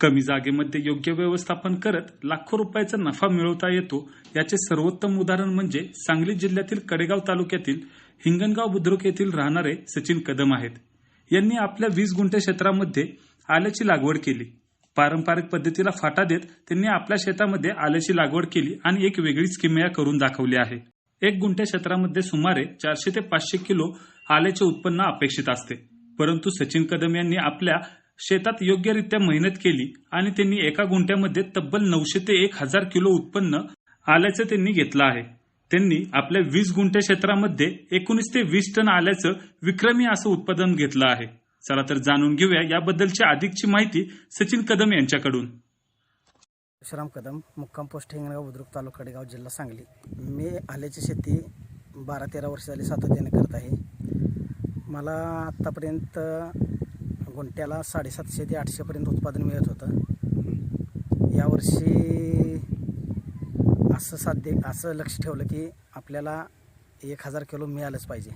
कमी जागेमध्ये योग्य व्यवस्थापन करत लाखो रुपयाचा नफा मिळवता येतो याचे सर्वोत्तम उदाहरण म्हणजे सांगली जिल्ह्यातील कडेगाव तालुक्यातील हिंगणगाव बुद्रुक येथील राहणारे सचिन कदम आहेत. यांनी आपल्या वीस गुंठे क्षेत्रामध्ये आल्याची लागवड केली. पारंपरिक पद्धतीला फाटा देत त्यांनी आपल्या शेतामध्ये आल्याची लागवड केली आणि एक वेगळीच किमया करून दाखवली आहे. एक गुंठ्या क्षेत्रामध्ये सुमारे चारशे ते पाचशे किलो आल्याचे उत्पन्न अपेक्षित असते. परंतु सचिन कदम यांनी आपल्या शेतात योग्यरित्या मेहनत केली आणि त्यांनी एका गुंठ्यामध्ये तब्बल नऊशे ते एक हजार किलो उत्पन्न आल्याचं त्यांनी घेतलं आहे. त्यांनी आपल्या वीस गुंठ्या क्षेत्रामध्ये एकोणीस ते वीस टन आल्याचं विक्रमी असं उत्पादन घेतलं आहे. चला तर जाणून घेऊया याबद्दलची अधिकची माहिती सचिन कदम यांच्याकडून. श्राम कदम मुक्काम पोस्ट हिंगणगाव बुद्रुक तालुका कडेगाव जिल्हा सांगली. मी आल्याची शेती बारा तेरा वर्ष झाली सातत्याने करत आहे. मला आत्तापर्यंत गुंट्याला साडेसातशे ते आठशेपर्यंत उत्पादन मिळत होतं. यावर्षी असं साध्य असं लक्ष ठेवलं की आपल्याला एक हजार किलो मिळालंच पाहिजे.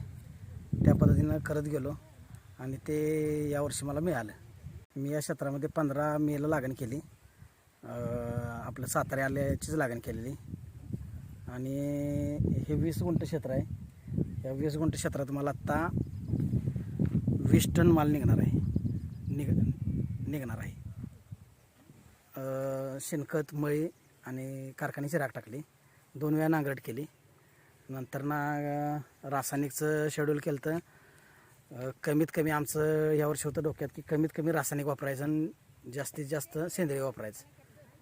त्या पद्धतीनं करत गेलो आणि ते यावर्षी मला मिळालं. मी या क्षेत्रामध्ये पंधरा मेला लागण केली. आपलं सातारा आल्याचीच लागण केलेली. आणि हे वीस गुंठ क्षेत्र आहे. या वीस गुंठ क्षेत्रात मला आत्ता वीस टन माल निघणार आहे. निघ निघणार आहे. शेणखत मळी आणि कारखान्याची राख टाकली. दोन वेळा नांगरट केली. नंतर ना रासायनिकचं शेड्यूल केलं तर कमीत कमी आमचं यावर्षी होतं डोक्यात की कमीत कमी रासायनिक वापरायचं आणि जास्तीत जास्त सेंद्रिय वापरायचं.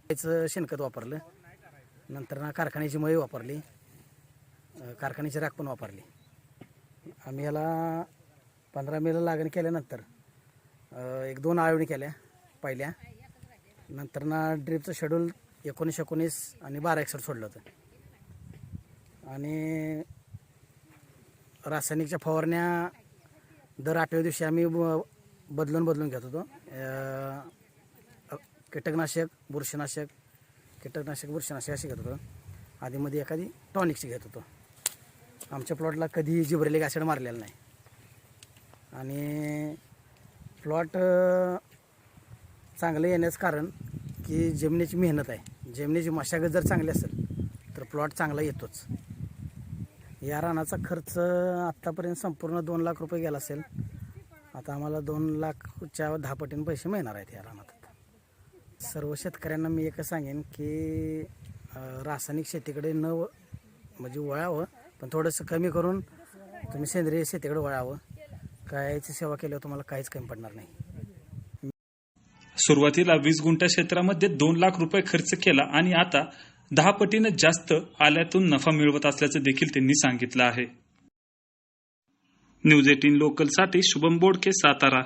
त्याचं शेणखत वापरलं. नंतर ना कारखान्याची मळी वापरली. कारखान्याची राख पण वापरली. आम्ही याला पंधरा मेला लागण केल्यानंतर एक दोन आळवणी केल्या पहिल्या. नंतर ना ड्रीपचं शेड्यूल एकोणीस एकोणीस आणि बारा एकसठ सोडलं होतं. आणि रासायनिकच्या फवारण्या दर आठव्या दिवशी आम्ही ब- बदलून बदलून घेत होतो. कीटकनाशक बुरशीनाशक कीटकनाशक बुरशीनाशक असे घेत होतो. आधीमध्ये एखादी टॉनिकची घेत होतो. आमच्या प्लॉटला कधी जिब्रेलिक ॲसिड मारलेलं नाही. आणि प्लॉट चांगलं येण्याचं कारण की जमिनीची मेहनत आहे. जमिनीची मशागत जर चांगली असेल तर प्लॉट चांगला येतोच. या रानाचा खर्च आत्तापर्यंत संपूर्ण दोन लाख रुपये गेला असेल आता आम्हाला दोन लाखच्या दहा पटीने पैसे मिळणार आहेत या रानात सर्व शेतकऱ्यांना मी एकच सांगेन की रासायनिक शेतीकडे न म्हणजे वळावं पण थोडंसं कमी करून तुम्ही सेंद्रिय शेतीकडे वळावं. गायची सेवा केल्यावर तुम्हाला काहीच कमी पडणार नाही. सुरुवातीला वीस गुंठा क्षेत्रामध्ये दोन लाख रुपये खर्च केला आणि आता दहा पटीनं जास्त आल्यातून नफा मिळवत असल्याचं देखील त्यांनी सांगितलं आहे. न्यूज एटीन लोकलसाठी शुभम बोडके सातारा.